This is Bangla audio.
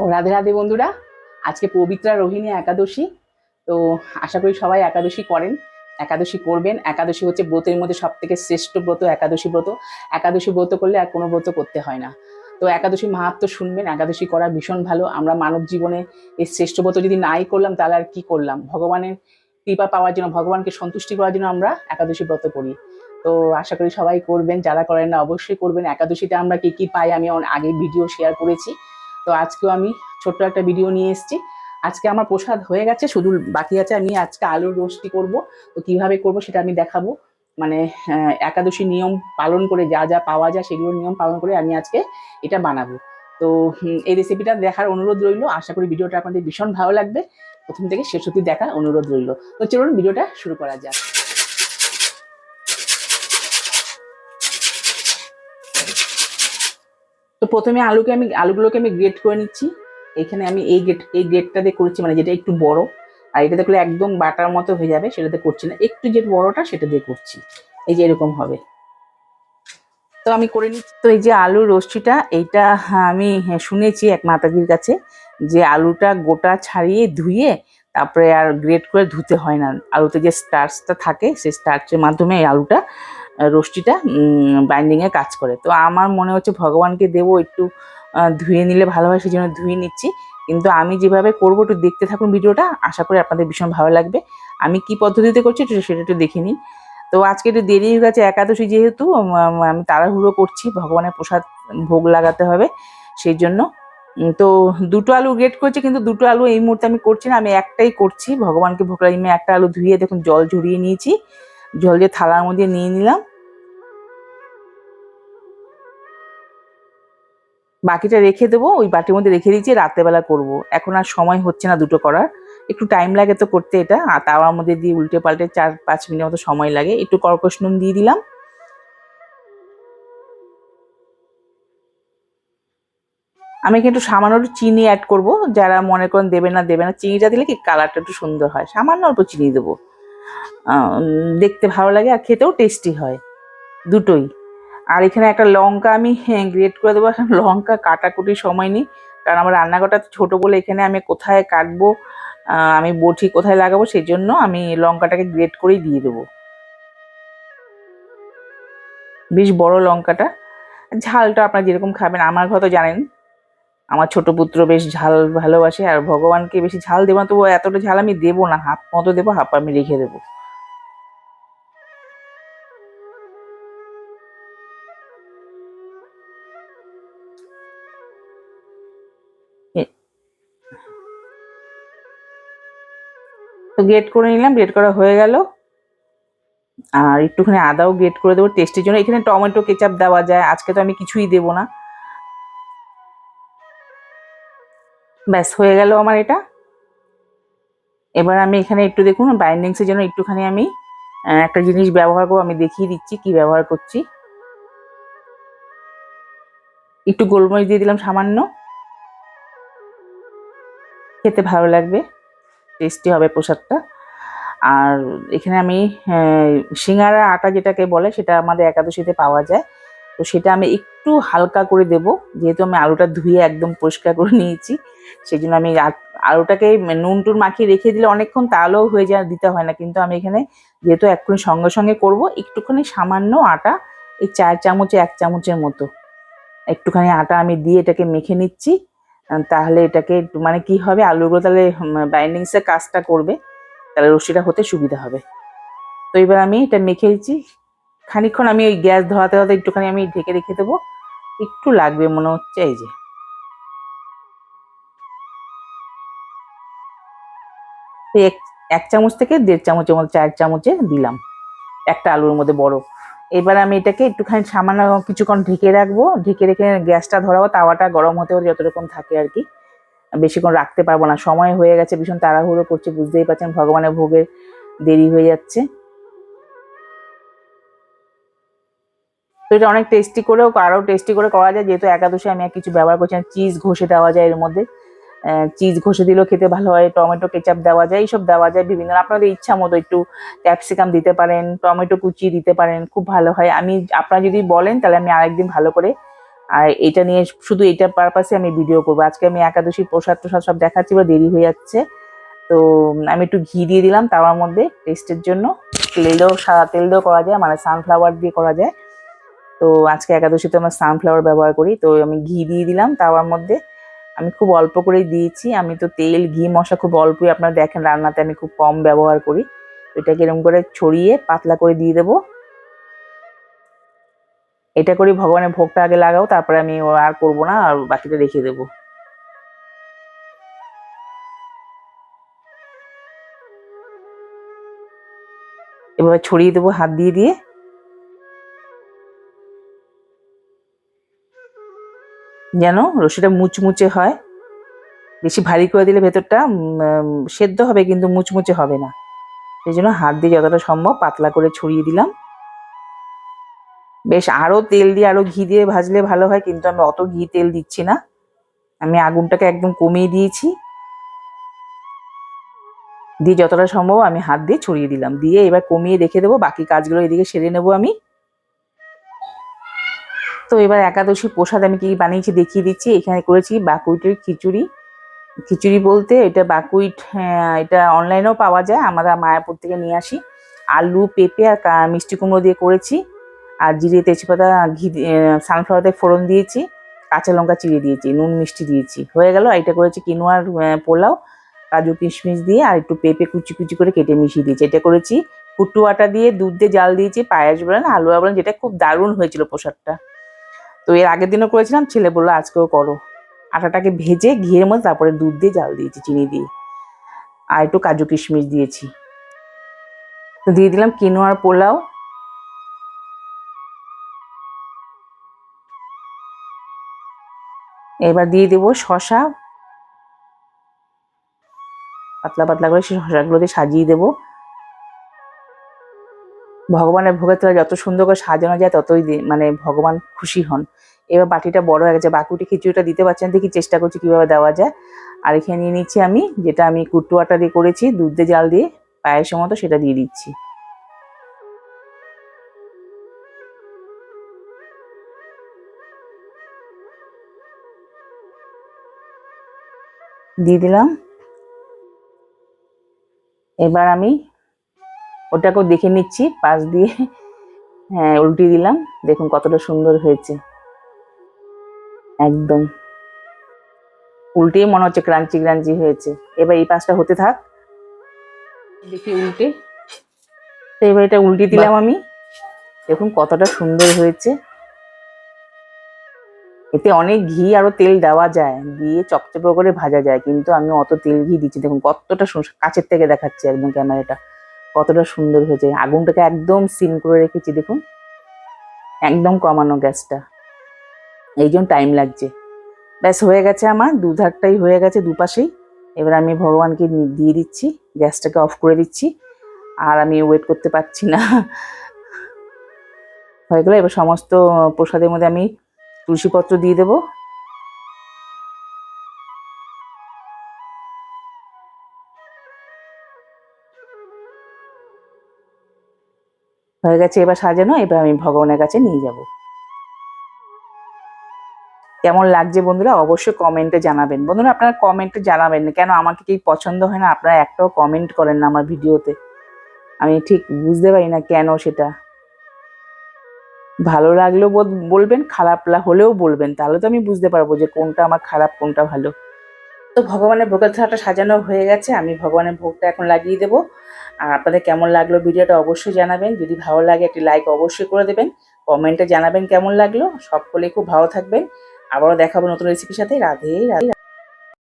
ও রাধে রাধে বন্ধুরা, আজকে পবিত্রা রোহিণী একাদশী। তো আশা করি সবাই একাদশী করেন, একাদশী করবেন। একাদশী হচ্ছে ব্রতের মধ্যে সব থেকে শ্রেষ্ঠ ব্রত, একাদশী ব্রত। একাদশী ব্রত করলে আর কোনো ব্রত করতে হয় না। তো একাদশী মাহাত্ম শুনবেন, একাদশী করা ভীষণ ভালো। আমরা মানব জীবনে এই শ্রেষ্ঠ ব্রত যদি নাই করলাম, তাহলে আর কি করলাম? ভগবানের কৃপা পাওয়ার জন্য, ভগবানকে সন্তুষ্টি করার জন্য আমরা একাদশী ব্রত করি। তো আশা করি সবাই করবেন, যারা করেন না অবশ্যই করবেন। একাদশীতে আমরা কি কি পাই, আমি আগে ভিডিও শেয়ার করেছি। তো আজকেও আমি ছোট্ট একটা ভিডিও নিয়ে এসেছি। আজকে আমার প্রসাদ হয়ে গেছে, শুধু বাকি আছে আমি আজকে আলুর রোস্টি করব। তো কীভাবে করব সেটা আমি দেখাবো। মানে একাদশী নিয়ম পালন করে যা যা পাওয়া যায় সেগুলো নিয়ম পালন করে আমি আজকে এটা বানাবো। তো এই রেসিপিটা দেখার অনুরোধ রইল। আশা করি ভিডিওটা আপনাদের ভীষণ ভালো লাগবে। প্রথম থেকে শেষ অবধি দেখার অনুরোধ রইল। তো চলুন ভিডিওটা শুরু করা যাক। তো প্রথমে আলুকে আমি, আলুগুলোকে আমি গ্রেট করে নিচ্ছি। এখানে আমি এই গ্রেট এই গ্রেটটা দিয়ে করছি মানে যেটা একটু বড়। আর এটা দেখলে একদম বাটার মতো হয়ে যাবে, সেটাতে করছি না। একটু যে বড়টা, সেটা দিয়ে করছি। এই যে এরকম হবে। তো আমি করে নিচ্ছি। তো এই যে আলুর রোস্টিটা এইটা আমি শুনেছি এক মাতাজির কাছে যে আলুটা গোটা ছাড়িয়ে ধুয়ে তারপরে আর গ্রেট করে ধুতে হয় না। আলুতে যে স্টার্চটা থাকে, সেই স্টার্চের মাধ্যমে এই আলুটা রোস্টিটা বাইন্ডিংয়ে কাজ করে। তো আমার মনে হচ্ছে ভগবানকে দেবো একটু ধুয়ে নিলে ভালো হয় সেই জন্য ধুয়ে নিচ্ছি। কিন্তু আমি যেভাবে করব, একটু দেখতে থাকুন ভিডিওটা। আশা করি আপনাদের ভীষণ ভালো লাগবে। আমি কি পদ্ধতিতে করছি একটু সেটা একটু দেখে নিন তো আজকে একটু দেরি হয়ে গেছে, একাদশী যেহেতু আমি তাড়াহুড়ো করছি। ভগবানের প্রসাদ ভোগ লাগাতে হবে সেই জন্য। তো দুটো আলু গ্রেট করছি, কিন্তু দুটো আলু এই মুহূর্তে আমি করছি না, আমি একটাই করছি। ভগবানকে ভোগ লাগিয়ে একটা আলু ধুয়ে দেখুন জল ঝরিয়ে নিয়েছি। জল দিয়ে থালার মধ্যে নিয়ে নিলাম। বাকিটা রেখে দেবো, ওই বাটির মধ্যে রেখে দিয়েছি, রাত্রেবেলা করব। এখন আর সময় হচ্ছে না দুটো করার। একটু টাইম লাগে তো করতে এটা, আর তাওয়ার মধ্যে দিয়ে উল্টে পাল্টে চার, পাঁচ মিনিট মতো সময় লাগে। একটু কর্কশ নুন দিয়ে দিলাম। আমি কিন্তু সামান্য একটু চিনি অ্যাড করব, যারা মনে করেন দেবে না দেবে না, চিনিটা দিলে কি কালারটা একটু সুন্দর হয়। সামান্য অল্প চিনি দেবো। দেখতে ভালো লাগে আর খেতেও টেস্টি হয়। দুটোই। আর এখানে একটা লঙ্কা আমি গ্রেট করে দেবো। এখন লঙ্কা কাটাকুটির সময় নেই। কারণ আমার রান্নাঘরটা ছোটো বলে এখানে আমি কোথায় কাটবো আমি বটি কোথায় লাগাবো সেই জন্য আমি লঙ্কাটাকে গ্রেট করেই দিয়ে দেবো। বেশ বড় লঙ্কাটা। ঝালটা আপনারা যেরকম খাবেন, আমার ঘর তো জানেন, আমার ছোট পুত্র বেশ ঝাল ভালোবাসে আর ভগবানকে বেশি ঝাল দেবো না তবু এতটা ঝাল আমি দেবো না হাফ মতো দেবো হাফ আমি রেখে দেবো। তো গ্রেট করে নিলাম গ্রেট করা হয়ে গেল। আর একটুখানি আদাও গ্রেট করে দেবো টেস্টের জন্য। এখানে টমেটো কেচাপ দেওয়া যায়, আজকে তো আমি কিছুই দেবো না। ব্যাস, হয়ে গেল আমার এটা। এবার আমি এখানে একটু দেখুন বাইন্ডিংসের জন্য একটুখানি আমি একটা জিনিস ব্যবহার করব, আমি দেখিয়ে দিচ্ছি কি ব্যবহার করছি। একটু গোলমরিচ দিয়ে দিলাম সামান্য। খেতে ভালো লাগবে। টেস্টি হবে প্রসাদটা। আর এখানে আমি সিঙ্গারা, আটা যেটাকে বলে, সেটা আমাদের একাদশীতে পাওয়া যায়। তো সেটা আমি একটু হালকা করে দেব, যেহেতু আমি আলুটা ধুয়ে একদম পরিষ্কার করে নিয়েছি। সেই জন্য আমি আলুটাকে নুন টুন মাখিয়ে রেখে দিলে অনেকক্ষণ তাহলেও হয়ে যায়, দিতে হয় না। কিন্তু আমি এখানে যেহেতু এক্ষুনি সঙ্গে সঙ্গে করব, একটুখানি সামান্য আটা, এই চার চামচে, এক চামচের মতো। একটুখানি আটা আমি দিয়ে এটাকে মেখে নিচ্ছি। তাহলে এটাকে মানে কি হবে? আলুগুলো তাহলে বাইন্ডিংসের কাজটা করবে, তাহলে রশিটা হতে সুবিধা হবে। তো এবার আমি এটা মেখে দিচ্ছি খানিকক্ষণ আমি ওই গ্যাস ধরাতে ধরাতে একটুখানি আমি ঢেকে রেখে দেবো। একটু লাগবে মনে হচ্ছে, এই যে। এক চামচ থেকে দেড় চামচের মতো, চার চামচে দিলাম। একটা আলুর মধ্যে বড় এবার আমি এটাকে একটুখানি সামান্য কিছুক্ষণ ঢেকে রাখব। ঢেকে রেখে গ্যাসটা ধরাবো, তাওয়াটা গরম হতে হতে যতরকম থাকে আর কি। বেশিক্ষণ রাখতে পারব না, সময় হয়ে গেছে, ভীষণ তাড়াহুড়ো করছে, বুঝতেই পারছেন ভগবানের ভোগের দেরি হয়ে যাচ্ছে। এটা অনেক টেস্টি করেও আরও টেস্টি করে করা যায়, যেহেতু একাদশী আমি কিছু ব্যবহার করছি চিজ ঘষে দেওয়া যায় এর মধ্যে। চিজ ঘষে দিলেও খেতে ভালো হয়, টমেটো কেচাপ দেওয়া যায়, এইসব দেওয়া যায় বিভিন্ন, আপনাদের ইচ্ছা মতো একটু ক্যাপসিকাম দিতে পারেন, টমেটো কুচি দিতে পারেন, খুব ভালো হয়। আমি, আপনারা যদি বলেন তাহলে আমি আরেকদিন ভালো করে, আর এটা নিয়ে শুধু এইটা পারপাসে আমি ভিডিও করব। আজকে আমি একাদশী, প্রসাদ প্রসাদ সব দেখাচ্ছি বা দেরি হয়ে যাচ্ছে। তো, আমি একটু ঘি দিয়ে দিলাম, তাওয়ার মধ্যে টেস্টের জন্য। তেল দিয়েও সাদা তেল দিয়েও করা যায় মানে সানফ্লাওয়ার দিয়ে করা যায়। তো, আজকে একাদশীতে আমরা সানফ্লাওয়ার ব্যবহার করি। তো, আমি ঘি দিয়ে দিলাম তাওয়ার মধ্যে। আমি খুব অল্প করেই দিয়েছি। আমি তো তেল, ঘি, মশলা খুব অল্পই আপনারা দেখেন রান্নাতে আমি খুব কম ব্যবহার করি। এটাকে এরকম করে ছড়িয়ে পাতলা করে দিয়ে দেবো। এটা করি ভগবানের ভোগটা আগে লাগাও, তারপরে আমি আর করব না, আর বাকিটা রেখে দেবো। এবার ছড়িয়ে দেবো, হাত দিয়ে দিয়ে। যেন রসিটা মুচমুচে হয়। বেশি ভারী করে দিলে ভেতরটা সেদ্ধ হবে কিন্তু মুচমুচে হবে না। সেই জন্য হাত দিয়ে যতটা সম্ভব পাতলা করে ছড়িয়ে দিলাম। বেশ আরও তেল দিয়ে আরও ঘি দিয়ে ভাজলে ভালো হয়, কিন্তু আমি অত ঘি তেল দিচ্ছি না। আমি আগুনটাকে একদম কমিয়ে দিয়েছি। দিয়ে যতটা সম্ভব আমি হাত দিয়ে ছড়িয়ে দিলাম। দিয়ে এবার কমিয়ে রেখে দেবো, বাকি কাজগুলো এদিকে সেরে নেব আমি। তো এবার একাদশী প্রসাদ আমি কি বানিয়েছি দেখিয়ে দিচ্ছি। এখানে করেছি বাকুইটের খিচুড়ি। খিচুড়ি বলতে এটা বাকুইট হ্যাঁ, এটা অনলাইনেও পাওয়া যায়। আমরা মায়াপুর থেকে নিয়ে আসি। আলু পেঁপে আর মিষ্টি কুমড়ো দিয়ে করেছি। আর জিরে তেজপাতা ঘি সানফ্লাওয়ার ফোড়ন দিয়েছি। কাঁচা লঙ্কা চিড়ে দিয়েছি নুন মিষ্টি দিয়েছি। হয়ে গেল এটা করেছি কিনোয়ার পোলাও কাজু কিশমিশ দিয়ে আর একটু পেঁপে কুচি কুচি করে কেটে মিশিয়ে দিয়েছি। এটা করেছি কুট্টু আটা দিয়ে দুধ দিয়ে জাল দিয়েছি পায়াস বলেন আলুয়া বলেন যেটা খুব দারুণ হয়েছিল প্রসাদটা। তো এর আগের দিনও করেছিলাম, ছেলে বলল, আজকেও করো। আটাটাকে ভেজে ঘিয়ের মধ্যে তারপরে দুধ দিয়ে, জাল দিয়েছি, চিনি দিয়ে। আর একটু কাজু কিশমিশ দিয়েছি। তো দিয়ে দিলাম কিনোয়ার পোলাও। এবার দিয়ে দেবো শশা পাতলা পাতলা করে সেই শশাগুলো দিয়ে সাজিয়ে দেবো। ভগবানের ভোগের তোলা যত সুন্দর করে সাজানো যায় ততই মানে ভগবান খুশি হন। এবার বাটিটা বড় হয়ে গেছে, বাকুটি খিচুড়িটা দিতে পারছেন দেখি চেষ্টা করছি কীভাবে দেওয়া যায়। আর এখানে নিয়ে নিচ্ছি আমি, যেটা আমি কুট্টু আটা দিয়ে করেছি, দুধ দিয়ে জাল দিয়ে পায়েসের মতো সেটা দিয়ে দিচ্ছি। দিয়ে দিলাম। এবার আমি ওটাকেও দেখে নিচ্ছি পাশ দিয়ে। হ্যাঁ উল্টে দিলাম। দেখুন কতটা সুন্দর হয়েছে। একদম। উল্টেই মনে হচ্ছে ক্রাঞ্চি ক্রাঞ্চি হয়েছে। এবার এই পাশটা হতে থাক। দেখি উল্টে। তো এবার এটা উল্টে দিলাম আমি। দেখুন কতটা সুন্দর হয়েছে। এতে অনেক ঘি আরও তেল দেওয়া যায়। দিয়ে চপচপে করে ভাজা যায়। কিন্তু আমি অত তেল ঘি দিচ্ছি দেখুন কতটা কাছের থেকে দেখাচ্ছি একদম ক্যামেরাটা। কতটা সুন্দর হয়েছে। আগুনটাকে একদম সিম করে রেখেছি, দেখুন। একদম কমানো গ্যাসটা। এই জন্য টাইম লাগছে। ব্যাস, হয়ে গেছে আমার। দুধারটাই হয়ে গেছে দুপাশেই। এবার আমি ভগবানকে দিয়ে দিচ্ছি। গ্যাসটাকে অফ করে দিচ্ছি। আর আমি ওয়েট করতে পারছি না। হয়ে গেলো, এবার সমস্ত প্রসাদের মধ্যে আমি তুলসীপত্র দিয়ে দেবো। হয়ে গেছে, এবার সাজানো, এবার আমি ভগবানের কাছে নিয়ে যাব। কেমন লাগছে বন্ধুরা? অবশ্যই কমেন্টে জানাবেন। বন্ধুরা, আপনারা কমেন্টে জানাবেন কেন আমাকে কি পছন্দ হয় না? আপনারা একটাও কমেন্ট করেন না আমার ভিডিওতে। আমি ঠিক বুঝতে পারি না কেন সেটা। ভালো লাগলেও বল- বলবেন, খারাপ হলেও বলবেন। তাহলে তো আমি বুঝতে পারব যে কোনটা আমার খারাপ, কোনটা ভালো। তো ভগবানের ভোগের থালাটা সাজানো হয়ে গেছে। আমি ভগবানের ভোগটা এখন লাগিয়ে দেবো। আর আপনাদের কেমন লাগল ভিডিওটা অবশ্যই জানাবেন। যদি ভালো লাগে একটি লাইক অবশ্যই করে দেবেন। কমেন্টে জানাবেন কেমন লাগল। সকলে খুব ভালো থাকবেন। আবারও দেখাবো নতুন রেসিপির সাথে। রাধে রাধে।